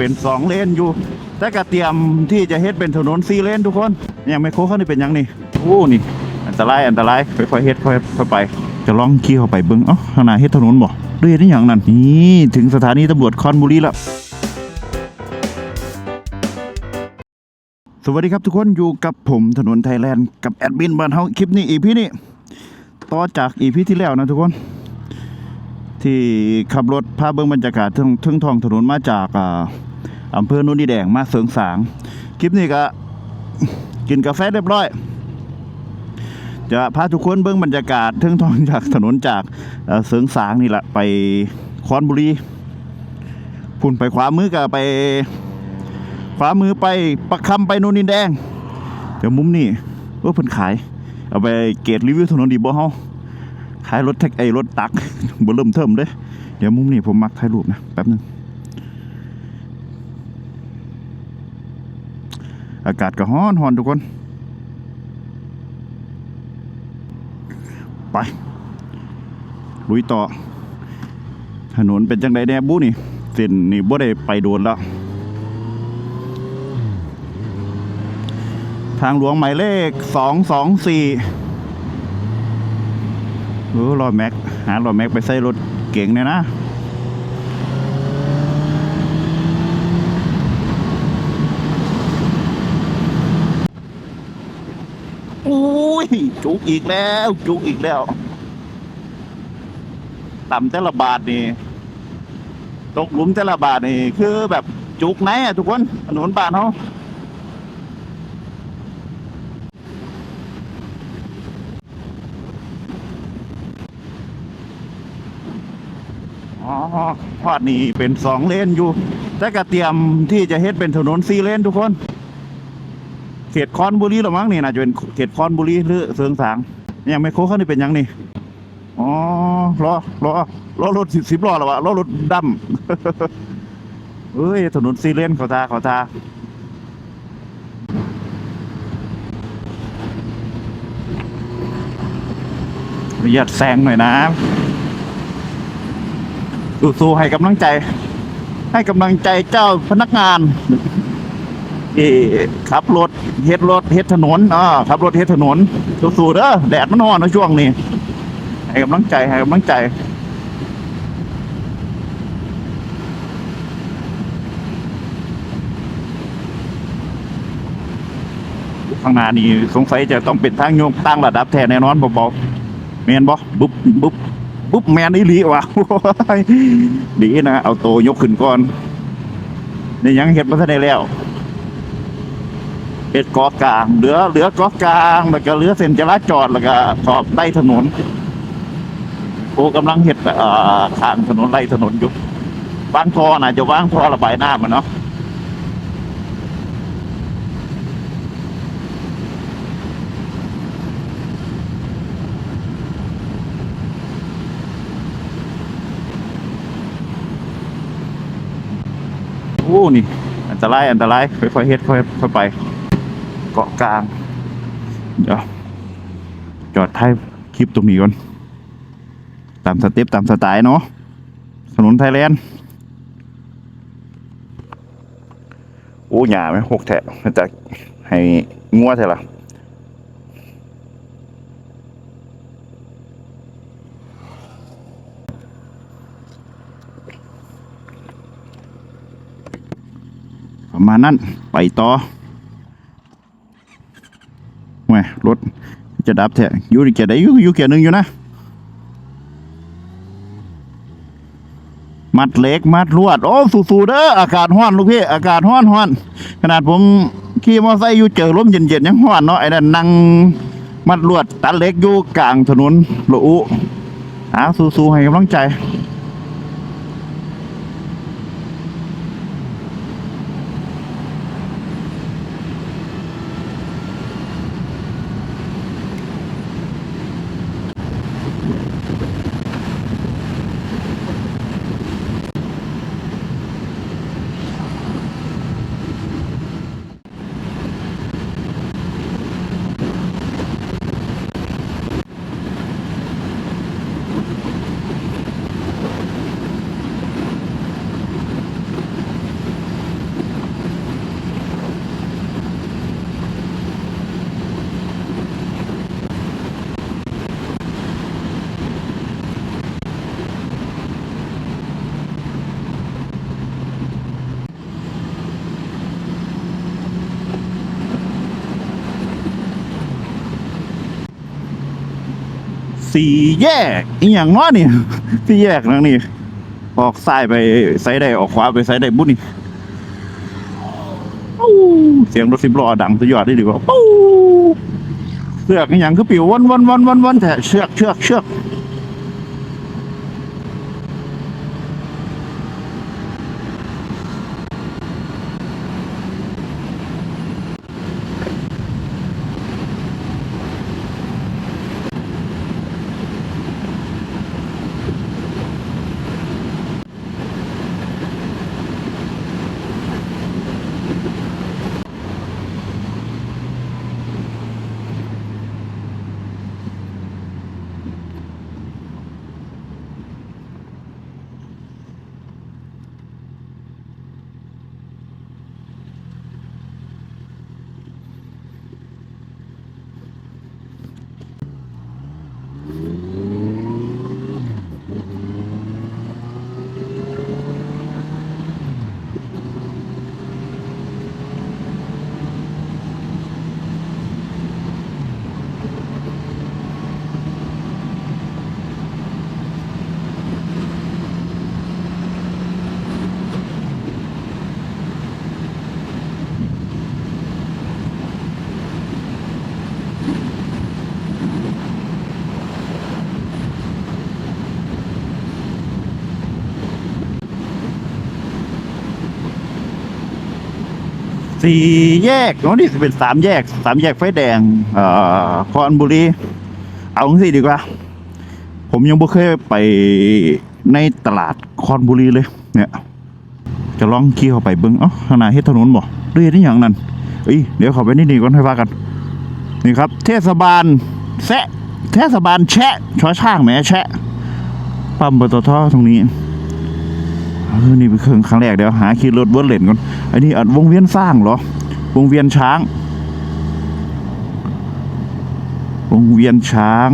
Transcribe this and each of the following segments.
เป็นสองเลนอยู่ แต่ก็เตรียมที่จะเฮ็ดเป็นถนนสี่เลนทุกคนยังไม่โค้งเขานี่เป็นยังนี่โอ้นี่ อันตรายอันตรายค่อยๆเฮ็ดค่อยๆไป จะลองขี่เข้าไปเบิ่งเอ้าข้างหน้าเฮ็ดถนนบ่ด้วยเฮ็ดอย่างนั้นนี่ถึงสถานีตำรวจคอนบุรีแล้วสวัสดีครับทุกคนอยู่กับผมถนนไทยแลนด์กับแอดมินบ้านเฮาคลิปนี้อีพีนี้ต่อจากอีพีที่แล้วนะทุกคนที่ขับรถพาเบิ่งบรรยากาศทึ่งทึ่งทองถนนมาจากอ่า อำเภอโนนดีแดงมาเสริงสาง คลิปนี้ก็กินกาแฟเรียบร้อย จะพาทุกคนเบิ่งบรรยากาศทึ่งทองจากถนนจากเอ่อเสริงสางนี่แหละไปคอนบุรีพุ่นไปขวามือก็ไป ขวามือไปปักคำไปโนนดินแดงเดี๋ยวมุมนี่ว่าเพิ่นขาย เอาไปเกตรีวิวถนนดีบ่เฮาขายรถแท็กไอรถตักบ่เริ่มเทิมเด้เดี๋ยวมุมนี้ผมมักถ่ายรูปนะแป๊บหนึง อากาศก็ร้อนร้อนทุกคน ไป ลุยต่อ ถนนเป็นจังไดแน่บู้นี่ เส้นนี่บ่ได้ไปโดนแล้ว ทางหลวงหมายเลขสองสองสี่เออรอแม็ก หารอแม็กไปใส่รถเก่งเนี่ยนะ อุ้ย จุกอีกแล้ว จุกอีกแล้ว ต่ำแต่ละบาทนี่ ตกหลุมแต่ละบาทนี่ คือแบบจุกไหนอะทุกคนถนนบานเขาอ๋อพอดนี่เป็นสองเลนอยู่ แต่ก็เตรียมที่จะเฮ็ดเป็นถนนสี่เลนทุกคน เขตคอนบุรีหรือมั้งนี่น่าจะเป็นเขตคอนบุรีหรือเสืองสางยังไม่โค้งเขานี่เป็นยังนี่อ๋อล้อล้อล้อรถสิบสิบล้อหรอวะล้อรถดำเอ้ยถนนสี่เลนเขาทาเขาทาอนุญาตแซงหน่อยนะสู้ๆให้กำลังใจ ให้กำลังใจเจ้าพนักงาน ที่ขับรถเฮ็ดรถเฮ็ดถนนอ่าขับรถเฮ็ดถนนสู้ๆเด้อแดดมันร้อนในช่วงนี้ให้กำลังใจให้กำลังใจข้างหน้านี่สงสัยจะต้องเป็นทางโยกตั้งระดับแท้แน่นอนบอกบอกเมนบ่บุ๊บบุ๊บปุ๊บแมนอีหลีว่ะดีนะเอาโตยกขึ้นก่อนนี่ยังเห็ดมาทันได้แล้ว เห็ดกาะกลาง เหลือเหลือกาะกลางแล้วก็เหลือเส้นจราจรแล้วก็ขอบใต้ถนนโอ้กำลังเห็ดอ่อข้างถนนไล่ถนนอยู่วางท่อน่ะจะวางท่อระบายน้ำมันเนาะโอ้นี่ อันตรายอันตรายค่อยๆเฮ็ดค่อยค่อยไป เกาะกลาง เดี๋ยว จอดท้ายคลิปตรงนี้ก่อน ตามสเต็ปตามสไตล์เนาะถนนไทยแลนด์โอ้หยาไหมหกแถะจะให้งัวเท่าล่ะประมาณนั้นไปต่อ มรถจะดับแท้อยู่เกียร์ใดอยู่อยู่เกียร์หนึ่งอยู่นะ มัดเล็กมัดลวด โอ้สู้ๆเด้ออากาศร้อนลูกพี่อากาศร้อนร้อนขนาดผมขี่มอเตอร์ไซค์อยู่เจอลมเย็นๆยังร้อนเนาะไอ้นั่นนั่งมัดลวดตัดเล็กอยู่กลางถนนโลอุอ่าสู้ๆให้กำลังใจ สี่แยกอีหยังเนาะนี่สี่แยกนั่งนี่ออกซ้ายไปไซด์ใดออกขวาไปไซด์ใดบุ้นี่เสียงรถสิบล้อดังสุดยอดได้ดีกว่าเสือกอีหยังคือปิววนวนวนวนวนแถเชือกเชือกเชือก สี่แยกโน้นนี่เป็นสามแยกสามแยกไฟแดง เอ่อคอนบุรีเอาสิดีกว่า ผมยังไม่เคยไปในตลาดคอนบุรีเลย เนี่ย จะลองขี่เข้าไปเบิ้งเอ้าข้างหน้าเฮ็ดถนนบ่ด้วยเฮ็ดอย่างนั้นเอ้ยเดี๋ยวข้าไปนี่นี่ก่อนให้ว่ากัน นี่ครับ เทศบาลแซะเทศบาลแชะชอช่างแหมแชะปั๊มปตทตรงนี้ เออนี่เป็นครั้งแรกเดี๋ยวหาขี่รถเบิ้ลเลนก่อนอันนี้อันวงเวียนสร้างเหรอ วงเวียนช้าง วงเวียนช้าง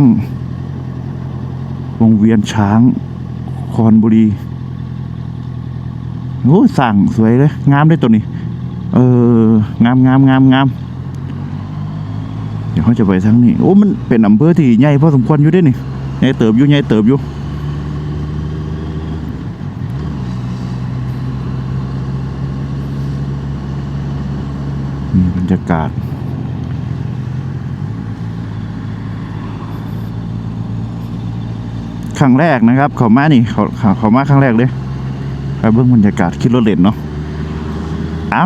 วงเวียนช้าง คอนบุรีโอ้สั่งสวยเลยงามด้วยตัวนี้ เอองามงามงามงามเดี๋ยวเขาจะไปทางนี้ โอ้ มันเป็นอำเภอที่ใหญ่พอสมควรอยู่ด้วยนี่ใหญ่เติบอยู่ใหญ่เติบอยู่ นี่บรร ยากาศ ครั้งแรกนะครับเขามานี่เขาเขาเขามาครั้งแรกเลยไปเบิ่งบรรยากาศคิดรถเล่นเนาะเอา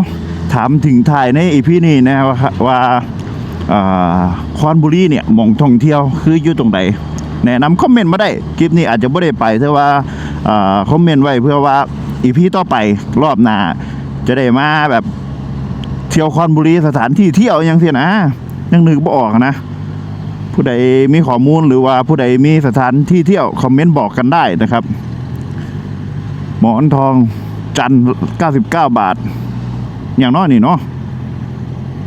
ถามถึงถ่ายในอีพี่นี้นะว่าว่าอ่าคอนบุรีเนี่ยมองท่องเที่ยวคืออยู่ตรงไหนแนะนำคอมเมนต์มาได้คลิปนี้อาจจะไม่ได้ไปแต่ว่าอคอมเมนต์ไว้เพื่อว่าอีพีต่อไปรอบหน้าจะได้มาแบบ ที่ยวคอนบุรีสถานที่เที่ยวยังเสียนะยังนึกบ่ออกนะ ผู้ใดมีข้อมูลหรือว่าผู้ใดมีสถานที่เที่ยวคอมเมนต์บอกกันได้นะครับ หมอนทองจันทร์99บาท อย่างน้อยนี่เนาะ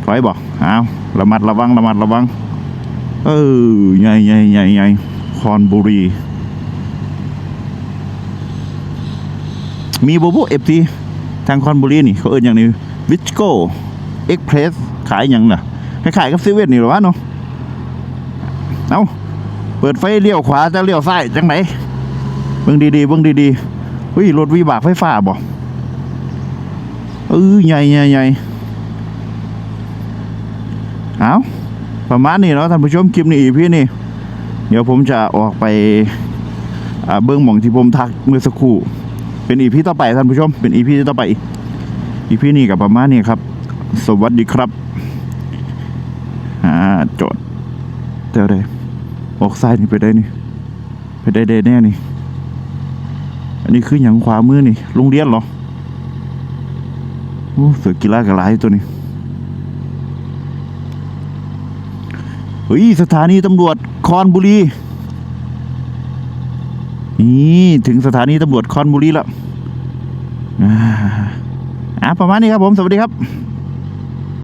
ถอยบอกอ้าวระมัดระวังระมัดระวัง เออใหญ่ใหญ่ใหญ่ใหญ่คอนบุรี มีบูบูเอฟซีทางคอนบุรีนี่เขาเอิ้นอย่างนี้วิชโก้ เอ็กเพรสขายอย่างน่ะคล้ายๆกับซีเว่นนี่หรอวะเนาะเอาเปิดไฟเลี้ยวขวาจะเลี้ยวซ้ายจังไหนเบิ่งดีๆเบิ่งดีๆเฮ้ยรถวิบากไฟฟ้าบ่เออใหญ่ใหญ่ใหญ่เอาประมาณนี้เนาะท่านผู้ชมคลิปนี้อีพี่นี่ เดี๋ยวผมจะออกไปเบิ้องหม่องที่ผมทักเมื่อสักครู่ เป็นอีพีต่อไปท่านผู้ชม เป็นอีพีต่อไปอีพีนี้กับประมาณนี้ครับ สวัสดีครับอ่าจอดเดี๋ยวได้ออกซ้ายนี่ไปได้นี่ ไปได้ได้แน่นี่ อันนี้คืออย่างขวามือนี่โรงเรียนเหรอโอ้เสือกีฬากระไรตัวนี้เฮ้ยสถานีตำรวจคอนบุรีนี่ถึงสถานีตำรวจคอนบุรีแล้วอ่าอะประมาณนี้ครับผม สวัสดีครับ